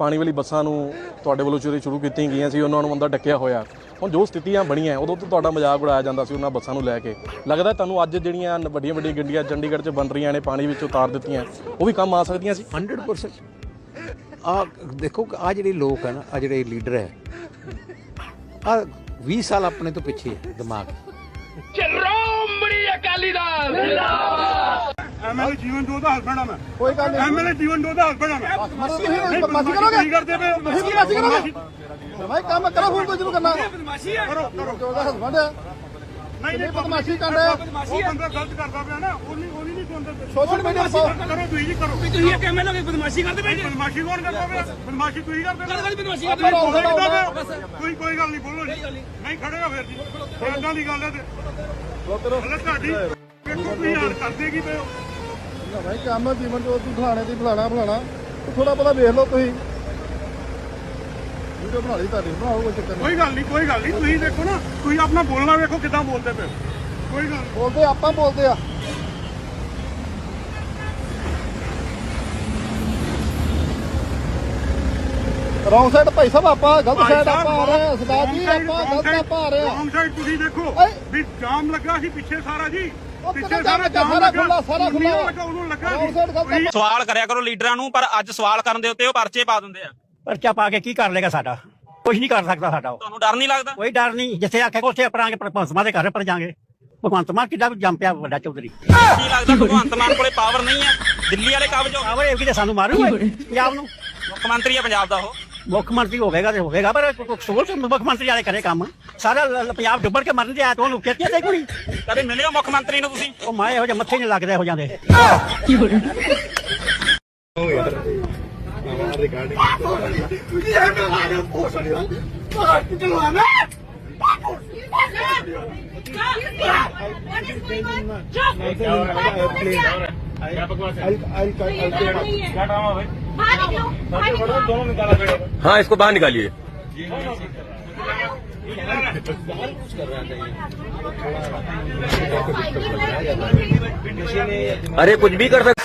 ਪਾਣੀ ਵਾਲੀ ਬੱਸਾਂ ਨੂੰ ਤੁਹਾਡੇ ਵੱਲੋਂ ਚੋਰੀ ਸ਼ੁਰੂ ਕੀਤੀਆਂ ਗਈਆਂ ਸੀ ਉਹਨਾਂ ਨੂੰ ਅੰਦਰ ਡੱਕਿਆ ਹੋਇਆ। ਹੁਣ ਜੋ ਸਥਿਤੀਆਂ ਬਣੀਆਂ ਉਦੋਂ ਤੋਂ ਤੁਹਾਡਾ ਮਜ਼ਾਕ ਉਡਾਇਆ ਜਾਂਦਾ ਸੀ ਉਹਨਾਂ ਬੱਸਾਂ ਨੂੰ ਲੈ ਕੇ। ਲੱਗਦਾ ਤੁਹਾਨੂੰ ਅੱਜ ਜਿਹੜੀਆਂ ਵੱਡੀਆਂ ਵੱਡੀਆਂ ਗੱਡੀਆਂ ਚੰਡੀਗੜ੍ਹ 'ਚ ਬਣ ਰਹੀਆਂ ਨੇ ਪਾਣੀ ਵਿੱਚ ਉਤਾਰ ਦਿੱਤੀਆਂ ਉਹ ਵੀ ਕੰਮ ਆ ਸਕਦੀਆਂ ਸੀ? 100% ਆ ਦੇਖੋ ਆ ਜਿਹੜੇ ਲੋਕ ਹਨ ਆ ਜਿਹੜੇ ਲੀਡਰ ਹੈ ਆ 20 ਸਾਲ ਆਪਣੇ ਤੋਂ ਪਿੱਛੇ ਹੈ ਦਿਮਾਗ। ਐਮਐਲਏ ਜੀਵਨ ਜੋਤ ਦਾ ਹਸਬੰਡ ਆ ਮੈਂ। ਕੋਈ ਗੱਲ ਨਹੀਂ। ਐਮਐਲਏ ਜੀਵਨ ਜੋਤ ਦਾ ਹਸਬੰਡ ਆ ਮੈਂ। ਤੁਸੀਂ ਬਦਮਾਸ਼ੀ ਕਰੋਗੇ? ਕੀ ਕਰਦੇ ਪਏ ਹੋ? ਤੁਸੀਂ ਬਦਮਾਸ਼ੀ ਕਰੋਗੇ? ਭਾਈ ਕੰਮ ਕਰੋ ਹੁਣ ਕੋਈ ਜਿਹਨੂੰ ਕਰਨਾ। ਕਰੋ ਕਰੋ। ਜੋ ਉਹਦਾ ਹਸਬੰਡ ਹੈ ਨਹੀਂ ਨਹੀਂ ਬਦਮਾਸ਼ੀ ਕਰ ਰਿਹਾ ਉਹ ਬੰਦਾ ਗਲਤ ਕਰਦਾ ਪਿਆ ਨਾ ਉਹ ਨਹੀਂ ਉਹ ਨਹੀਂ ਸੁਣਦੇ। ਸੋਸ਼ਲ ਮੀਡੀਆ ਪਾਓ ਕਰੋ ਤੁਸੀਂ ਜੀ ਕਰੋ। ਤੁਸੀਂ ਇਹ ਕਿਵੇਂ ਲੋਗੇ ਬਦਮਾਸ਼ੀ ਕਰਦੇ ਪਏ ਬਦਮਾਸ਼ੀ ਕੌਣ ਕਰਦਾ ਪਿਆ? ਬਦਮਾਸ਼ੀ ਤੁਸੀਂ ਕਰਦੇ ਪਏ ਬਦਮਾਸ਼ੀ ਕਰਦੇ ਪਏ? ਕੋਈ ਕੋਈ ਗੱਲ ਨਹੀਂ ਬੋਲੋ ਜੀ। ਨਹੀਂ। ਖੜੇ ਹੋ ਫਿਰ ਜੀ। ਇਦਾਂ ਦੀ ਗੱਲ ਹੈ ਤੇ ਤੁਹਾਡੀ ਵੇਖੋ ਤੁਸੀਂ ਯਾਰ ਕਰਦੇ ਕੀ ਪਏ ਹੋ? ਭਾਈ ਕੰਮ ਜੀਵਨ ਜੋਤ ਦੀ ਫਲਾਣੇ ਦੀ ਫਲਾਣਾ ਫਲਾਣਾ ਥੋੜਾ ਬਹੁਤਾ ਵੇਖ ਲਓ ਤੁਸੀਂ ਵੀਡੀਓ ਬਣਾ ਲਈ ਤੁਹਾਡੀ ਬਣਾਓ ਕੋਈ ਚੱਕਰ ਨਹੀਂ ਕੋਈ ਗੱਲ ਨਹੀਂ ਕੋਈ ਗੱਲ ਨਹੀਂ ਤੁਸੀਂ ਦੇਖੋ ਨਾ ਤੁਸੀਂ ਆਪਣਾ ਬੋਲਣਾ ਵੇਖੋ ਕਿੱਦਾਂ ਬੋਲਦੇ ਪਏ ਹੋ। ਕੋਈ ਗੱਲ ਨੀ। ਬੋਲਦੇ ਆਪਾਂ ਬੋਲਦੇ ਆ ਰੌਂਗ ਸਾਈਡ ਭਾਈ ਸਾਹਿਬ ਆਪਾਂ ਗਲਤ ਸਾਈਡ ਆਪਾਂ ਆ ਰਹੇ ਹਾਂ ਸਰਦਾਰ ਜੀ ਆਪਾਂ ਗਲਤ ਆਪਾਂ ਆ ਰਹੇ ਹਾਂ ਰੌਂਗ ਸਾਈਡ ਤੁਸੀਂ ਦੇਖੋ। ਵੀ ਜਾਮ ਲੱਗਾ ਸੀ ਪਿੱਛੇ ਸਾਰਾ ਜੀ ਪਿੱਛੇ ਸਾਰਾ ਜਾਮ ਲੱਗਾ? ਸਾਰਾ ਖੁੱਲਾ, ਉਹਨੂੰ। ਲੱਗਾ ਸਵਾਲ ਕਰਿਆ ਕਰੋ ਲੀਡਰਾਂ ਨੂੰ ਪਰ ਅੱਜ ਸਵਾਲ ਕਰਨ ਦੇ ਉੱਤੇ ਉਹ ਪਰਚੇ ਪਾ ਦਿੰਦੇ ਆ। ਪਰਚਾ ਪਾ ਕੇ ਕੀ ਕਰ ਲੇਗਾ ਸਾਡਾ? ਕੁਝ ਨਹੀਂ ਕਰ ਸਕਦਾ ਸਾਡਾ ਉਹ। ਤੁਹਾਨੂੰ ਡਰ ਨਹੀਂ ਲੱਗਦਾ? ਕੋਈ ਡਰ ਨਹੀਂ। ਜਿੱਥੇ ਆਖੇ ਉੱਥੇ ਆਪਣਾਗੇ ਭਗਵੰਤ ਮਾਨ ਦੇ ਘਰ ਪਰ ਜਾਾਂਗੇ ਭਗਵੰਤ ਮਾਨ ਕਿੱਡਾ ਜੰਮ ਪਿਆ ਵੱਡਾ ਚੌਧਰੀ। ਕੀ ਲੱਗਦਾ ਭਗਵੰਤ ਮਾਨ ਕੋਲੇ ਪਾਵਰ ਨਹੀਂ ਆ ਦਿੱਲੀ ਵਾਲੇ ਕਬਜ਼ ਹੋ। ਗਏ। ਆਵੇ ਇਹ ਕਿਤੇ ਸਾਨੂੰ ਮਾਰੂਗਾ। ਪੰਜਾਬ ਨੂੰ। ਮੁੱਖ ਮੰਤਰੀ ਆ ਪੰਜਾਬ ਦਾ ਉਹ। ਮੁੱਖ ਮੰਤਰੀ ਹੋਵੇਗਾ ਤੇ ਹੋਵੇਗਾ ਪਰ ਤੇ ਮੁੱਖ ਮੰਤਰੀ ਵਾਲੇ ਕਰੇ ਕੰਮ। ਸਾਰਾ ਲ- ਪੰਜਾਬ ਡੁੱਬਣ ਕੇ ਮਰਨ ਤੇ ਆਇਆ ਤੋਂ ਉਹਨੂੰ ਕਿਤੇ ਤੇ ਕੋਈ ਕਦੇ ਮਿਲੇ ਹੋ ਮੁੱਖ ਮੰਤਰੀ ਨੂੰ ਤੁਸੀਂ? ਉਹ ਮਾਏ ਇਹੋ ਜਿਹੇ ਮੱਥੇ ਨਹੀਂ ਲੱਗਦੇ ਹੋ ਜਾਂਦੇ। हाँ। इसको बाहर निकालिए। अरे कुछ भी कर सकते